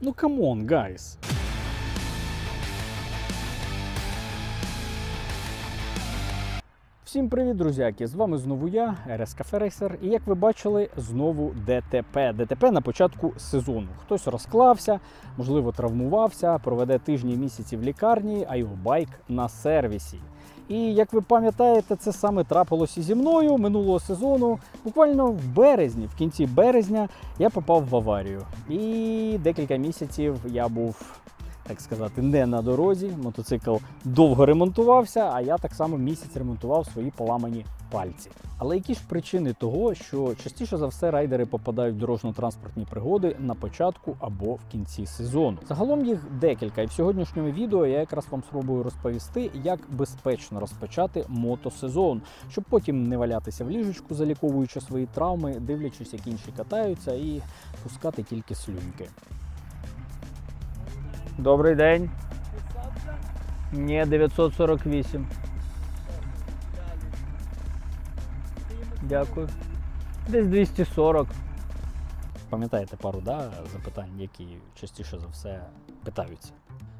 Ну камон, гайс. Всім привіт, друзяки! З вами знову я, РС Кафе Рейсер. І як ви бачили, знову ДТП. ДТП на початку сезону. Хтось розклався, можливо, травмувався, проведе тижні місяці в лікарні, а його байк на сервісі. І як ви пам'ятаєте, це саме трапилося зі мною минулого сезону. Буквально в березні, в кінці березня, я попав в аварію. І декілька місяців я був так сказати, не на дорозі. Мотоцикл довго ремонтувався, а я так само місяць ремонтував свої поламані пальці. Але які ж причини того, що частіше за все райдери попадають в дорожньо-транспортні пригоди на початку або в кінці сезону? Загалом їх декілька, і в сьогоднішньому відео я якраз вам спробую розповісти, як безпечно розпочати мотосезон, щоб потім не валятися в ліжечку, заліковуючи свої травми, дивлячись, як інші катаються, і пускати тільки слюньки. Добрий день. Ні, 948. Дякую. Десь 240. Пам'ятаєте пару да, запитань, які частіше за все питаються.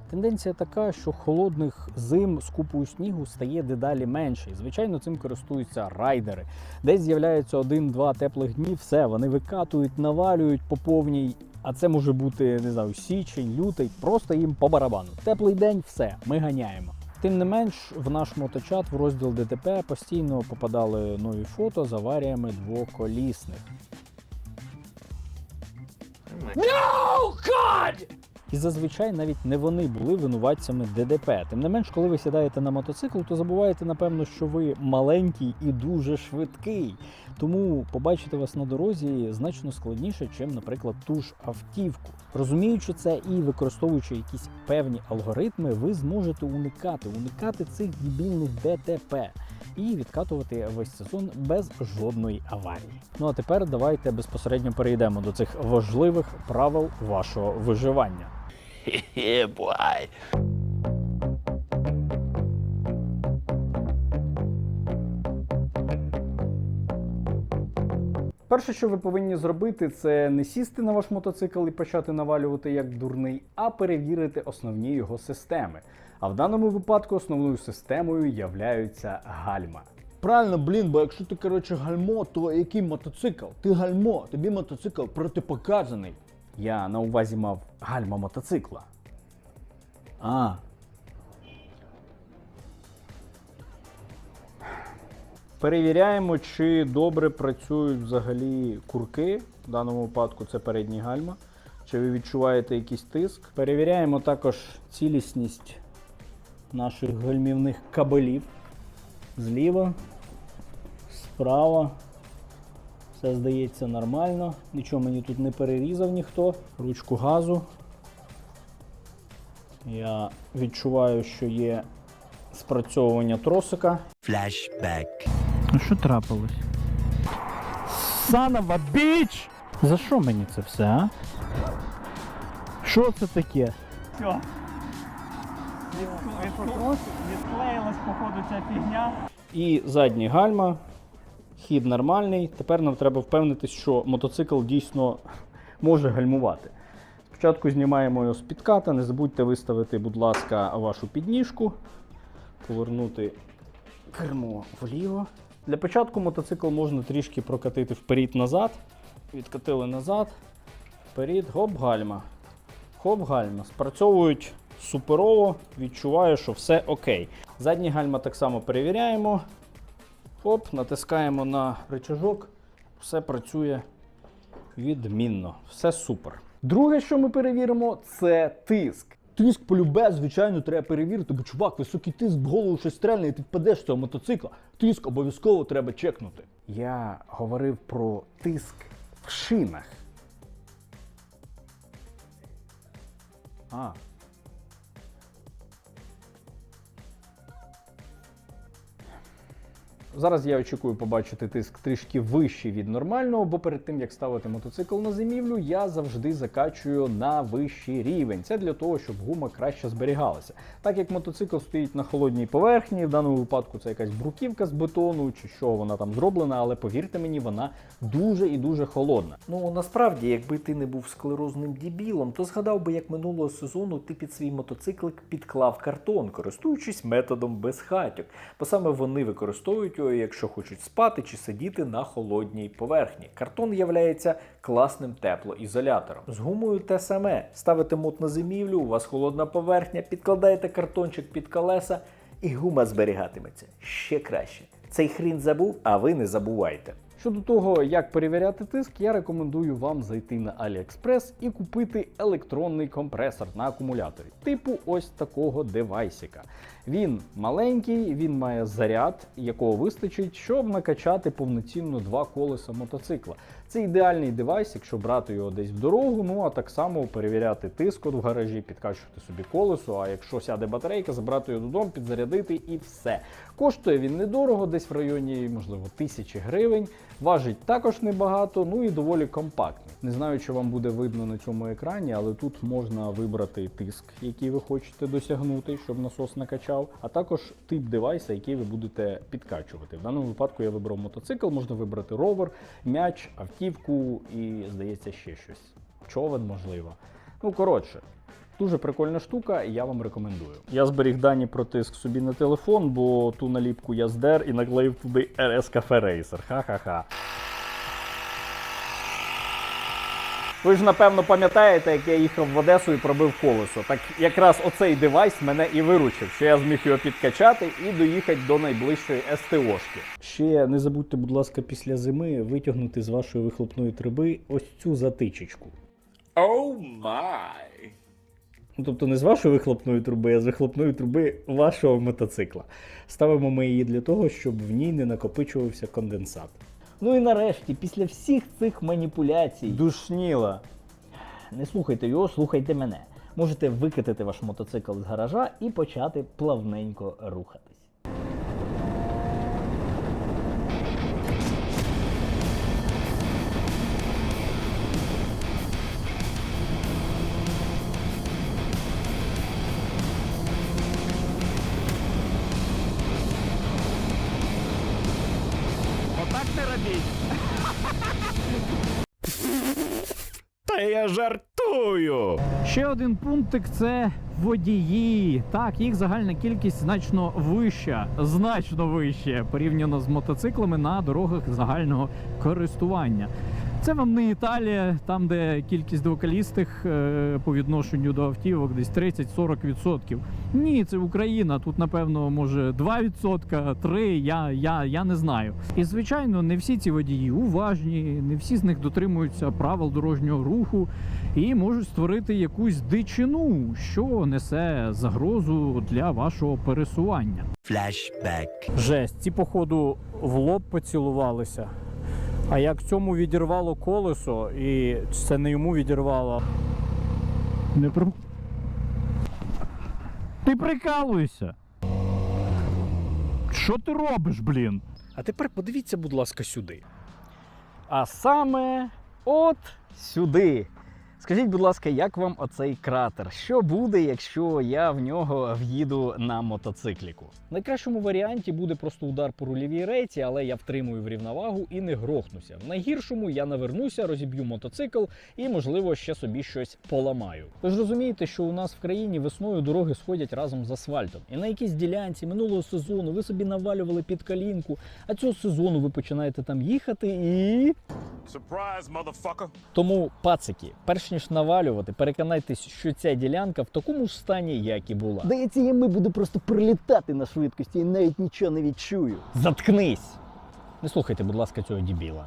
Тенденція така, що холодних зим з купою снігу стає дедалі менше. І, звичайно, цим користуються райдери. Десь з'являється один-два теплих дні, все, вони викатують, навалюють по повній. А це може бути не знаю, січень, лютий, просто їм по барабану. Теплий день, все, ми ганяємо. Тим не менш, в наш моточат в розділ ДТП постійно попадали нові фото з аваріями двоколісних. І зазвичай навіть не вони були винуватцями ДДП. Тим не менш, коли ви сідаєте на мотоцикл, то забуваєте, напевно, що ви маленький і дуже швидкий. Тому побачити вас на дорозі значно складніше, ніж, наприклад, ту ж автівку. Розуміючи це і використовуючи якісь певні алгоритми, ви зможете уникати, уникати цих дебільних ДТП і відкатувати весь сезон без жодної аварії. Ну а тепер давайте безпосередньо перейдемо до цих важливих правил вашого виживання. Yeah, boy. Перше, що ви повинні зробити, це не сісти на ваш мотоцикл і почати навалювати як дурний, а перевірити основні його системи. А в даному випадку основною системою являються гальма. Правильно, блін, бо якщо ти, коротше, гальмо, то який мотоцикл? Ти гальмо, тобі мотоцикл протипоказаний. Я на увазі мав гальма мотоцикла. А, Перевіряємо, чи добре працюють взагалі курки. В даному випадку це передні гальма. Чи ви відчуваєте якийсь тиск? Перевіряємо також цілісність наших гальмівних кабелів. Зліва, справа. Все здається нормально. Нічого мені тут не перерізав ніхто. Ручку газу. Я відчуваю, що є спрацьовування тросика. Flashback. Ну що трапилось? Санова біч! За що мені це все, а? Що це таке? Все. Відклеїлась, походу, ця фігня. І задні гальма. Хід нормальний. Тепер нам треба впевнитись, що мотоцикл дійсно може гальмувати. Спочатку знімаємо його з підката. Не забудьте виставити, будь ласка, вашу підніжку. Повернути кермо вліво. Для початку мотоцикл можна трішки прокатити вперед-назад. Відкатили назад, вперед, гоп гальма. Хоп гальма. Спрацьовують суперово, відчуваю, що все окей. Задні гальма так само перевіряємо. Хоп, натискаємо на рычажок, все працює відмінно, все супер. Друге, що ми перевіримо, це тиск. тиск полюбе, звичайно, треба перевірити, бо чувак, високий тиск в голову щось стрельне, і ти впадеш з цього мотоцикла. Тиск обов'язково треба чекнути. Я говорив про тиск в шинах. А. Зараз я очікую побачити тиск трішки вищий від нормального, бо перед тим як ставити мотоцикл на зимівлю, я завжди закачую на вищий рівень. Це для того, щоб гума краще зберігалася. Так як мотоцикл стоїть на холодній поверхні, в даному випадку це якась бруківка з бетону чи що вона там зроблена, але повірте мені, вона дуже і дуже холодна. Ну насправді, якби ти не був склерозним дібілом, то згадав би, як минулого сезону ти під свій мотоциклик підклав картон, користуючись методом безхатьок. Бо саме вони використовують його, якщо хочуть спати чи сидіти на холодній поверхні. Картон являється класним теплоізолятором. З гумою те саме. Ставите мут на зимівлю, у вас холодна поверхня, підкладаєте картончик під колеса, і гума зберігатиметься ще краще. Цей хрін забув, а ви не забувайте. Щодо того, як перевіряти тиск, я рекомендую вам зайти на AliExpress і купити електронний компресор на акумуляторі, типу ось такого девайсика. Він маленький, він має заряд, якого вистачить, щоб накачати повноцінно два колеса мотоцикла. Це ідеальний девайс, якщо брати його десь в дорогу, ну а так само перевіряти тиск в гаражі, підкачувати собі колесо. А якщо сяде батарейка, забрати його додому, підзарядити і все. Коштує він недорого, десь в районі, можливо, тисячі гривень. Важить також небагато, ну і доволі компактний. Не знаю, чи вам буде видно на цьому екрані, але тут можна вибрати тиск, який ви хочете досягнути, щоб насос накачав, а також тип девайса, який ви будете підкачувати. В даному випадку я вибрав мотоцикл, можна вибрати ровер, м'яч, і, здається, ще щось. Човен, можливо. Ну, коротше. Дуже прикольна штука, і я вам рекомендую. Я зберіг дані про тиск собі на телефон, бо ту наліпку я здер і наклеїв туди RS Cafe Racer. Ха-ха-ха. Ви ж напевно пам'ятаєте, як я їхав в Одесу і пробив колесо. Так якраз оцей девайс мене і виручив, що я зміг його підкачати і доїхати до найближчої СТОшки. Ще не забудьте, будь ласка, після зими витягнути з вашої вихлопної труби ось цю затичечку. Oh my. Ну, тобто не з вашої вихлопної труби, а з вихлопної труби вашого мотоцикла. Ставимо ми її для того, щоб в ній не накопичувався конденсат. Ну і нарешті, після всіх цих маніпуляцій, Душніла. не слухайте його, слухайте мене. Можете викатити ваш мотоцикл з гаража і почати плавненько рухатись. Жартую. Ще один пунктик це водії. Так, їх загальна кількість значно вища, значно вища порівняно з мотоциклами на дорогах загального користування. Це вам не Італія, там, де кількість двоколістих е, по відношенню до автівок десь 30-40%. Ні, це Україна. Тут, напевно, може 2%, 3%, я, я, я не знаю. І звичайно, не всі ці водії уважні, не всі з них дотримуються правил дорожнього руху і можуть створити якусь дичину, що несе загрозу для вашого пересування. Flashback. Жесть, ці, походу, в лоб поцілувалися. А як цьому відірвало колесо, і це не йому відірвало. Не при... Ти прикалуєшся. Що ти робиш, блін? А тепер подивіться, будь ласка, сюди. А саме от сюди. Скажіть, будь ласка, як вам оцей кратер? Що буде, якщо я в нього в'їду на мотоцикліку? В найкращому варіанті буде просто удар по рульовій рейці, але я втримую в рівновагу і не грохнуся. В найгіршому я навернуся, розіб'ю мотоцикл і, можливо, ще собі щось поламаю. Ви ж розумієте, що у нас в країні весною дороги сходять разом з асфальтом. І на якійсь ділянці минулого сезону ви собі навалювали під калінку, а цього сезону ви починаєте там їхати і. Surprise. Тому, пацики, перш ніж навалювати, переконайтесь, що ця ділянка в такому ж стані, як і була. Здається, ями буду просто прилітати на швидкості і навіть нічого не відчую. Заткнись! Не слухайте, будь ласка, цього дібіла.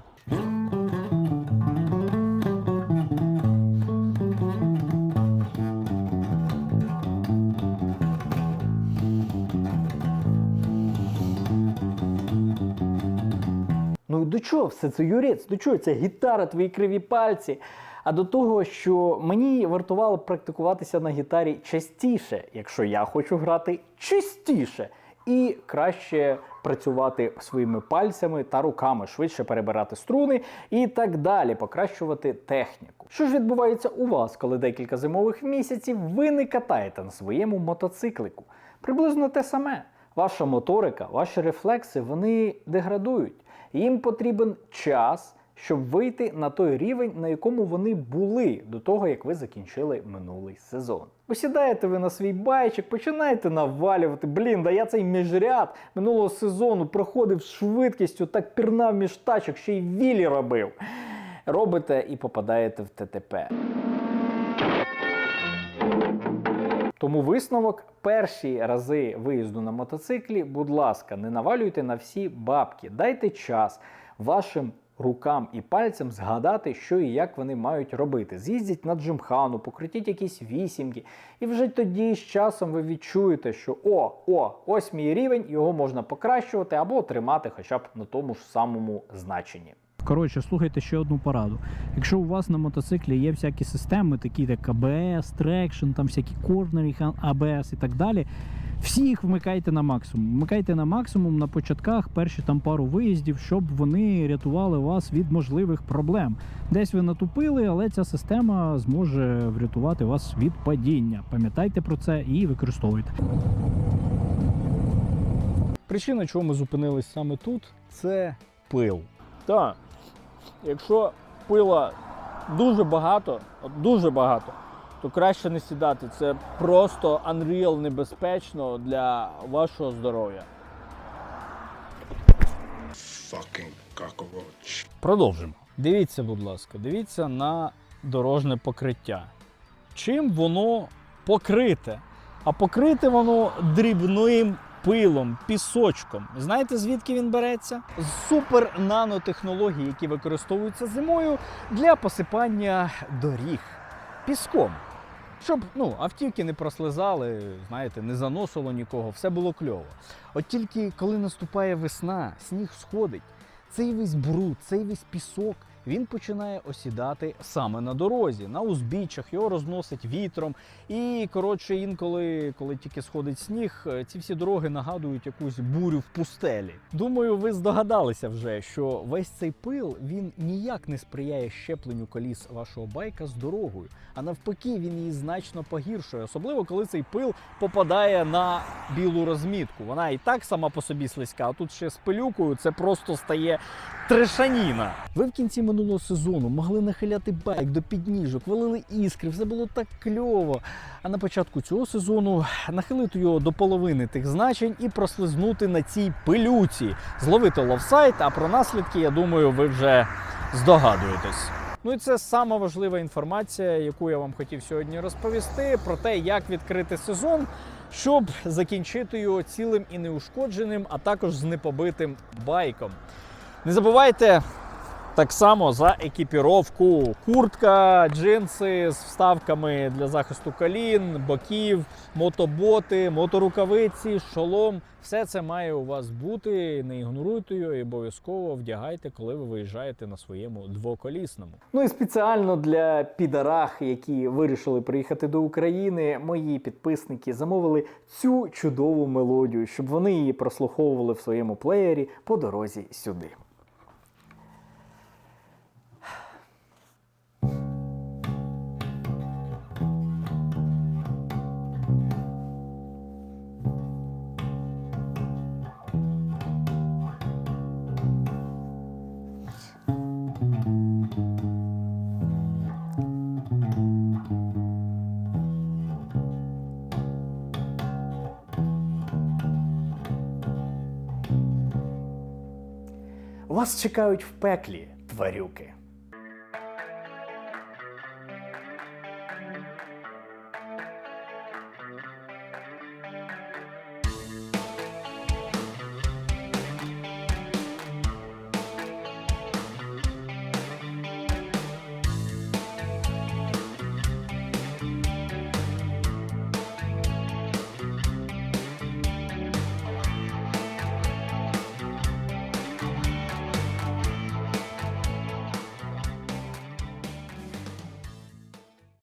Ну до чого все це юрець? До чого ця гітара, твої криві пальці? А до того, що мені вартувало практикуватися на гітарі частіше, якщо я хочу грати частіше, і краще працювати своїми пальцями та руками, швидше перебирати струни і так далі, покращувати техніку. Що ж відбувається у вас, коли декілька зимових місяців ви не катаєте на своєму мотоциклику? Приблизно те саме. Ваша моторика, ваші рефлекси вони деградують. Їм потрібен час, щоб вийти на той рівень, на якому вони були до того, як ви закінчили минулий сезон. Посідаєте ви на свій байчик, починаєте навалювати. Блін, да я цей міжряд минулого сезону проходив швидкістю, так пірнав між тачок, ще й вілі робив. Робите і попадаєте в ТТП. Тому висновок перші рази виїзду на мотоциклі, будь ласка, не навалюйте на всі бабки, дайте час вашим рукам і пальцям згадати, що і як вони мають робити. З'їздіть на джимхану, покрутіть якісь вісімки, і вже тоді з часом ви відчуєте, що о, о, ось мій рівень, його можна покращувати або тримати хоча б на тому ж самому значенні. Коротше, слухайте ще одну пораду. Якщо у вас на мотоциклі є всякі системи, такі як АБС, трекшн, там всякі корнери, АБС і так далі. Всі їх вмикайте на максимум. Вмикайте на максимум на початках перші там пару виїздів, щоб вони рятували вас від можливих проблем. Десь ви натупили, але ця система зможе врятувати вас від падіння. Пам'ятайте про це і використовуйте. Причина, чому ми зупинились саме тут, це пил. Так, якщо пила дуже багато, от дуже багато, то краще не сідати. Це просто unreal небезпечно для вашого здоров'я. Продовжимо. Дивіться, будь ласка, дивіться на дорожне покриття. Чим воно покрите? А покрите воно дрібним пилом, пісочком. Знаєте, звідки він береться? З супер нанотехнологій, які використовуються зимою для посипання доріг піском. Щоб ну, автівки не прослизали, знаєте, не заносило нікого, все було кльово. От тільки коли наступає весна, сніг сходить, цей весь бруд, цей весь пісок, він починає осідати саме на дорозі, на узбіччях, його розносить вітром. І коротше, інколи, коли тільки сходить сніг, е, ці всі дороги нагадують якусь бурю в пустелі. Думаю, ви здогадалися вже, що весь цей пил він ніяк не сприяє щепленню коліс вашого байка з дорогою, а навпаки, він її значно погіршує, особливо коли цей пил попадає на білу розмітку. Вона і так сама по собі слизька, а тут ще з пилюкою це просто стає трешаніна. Ви в кінці минулого сезону могли нахиляти байк до підніжок, валили іскри, все було так кльово. А на початку цього сезону нахилити його до половини тих значень і прослизнути на цій пилюці, зловити ловсайт. А про наслідки, я думаю, ви вже здогадуєтесь. Ну і це сама важлива інформація, яку я вам хотів сьогодні розповісти, про те, як відкрити сезон, щоб закінчити його цілим і неушкодженим, а також з непобитим байком. Не забувайте так само за екіпіровку. Куртка, джинси з вставками для захисту колін, боків, мотоботи, моторукавиці, шолом. Все це має у вас бути. Не ігноруйте його і обов'язково вдягайте, коли ви виїжджаєте на своєму двоколісному. Ну і спеціально для підарах, які вирішили приїхати до України, мої підписники замовили цю чудову мелодію, щоб вони її прослуховували в своєму плеєрі по дорозі сюди. Вас чекають в пеклі, тварюки.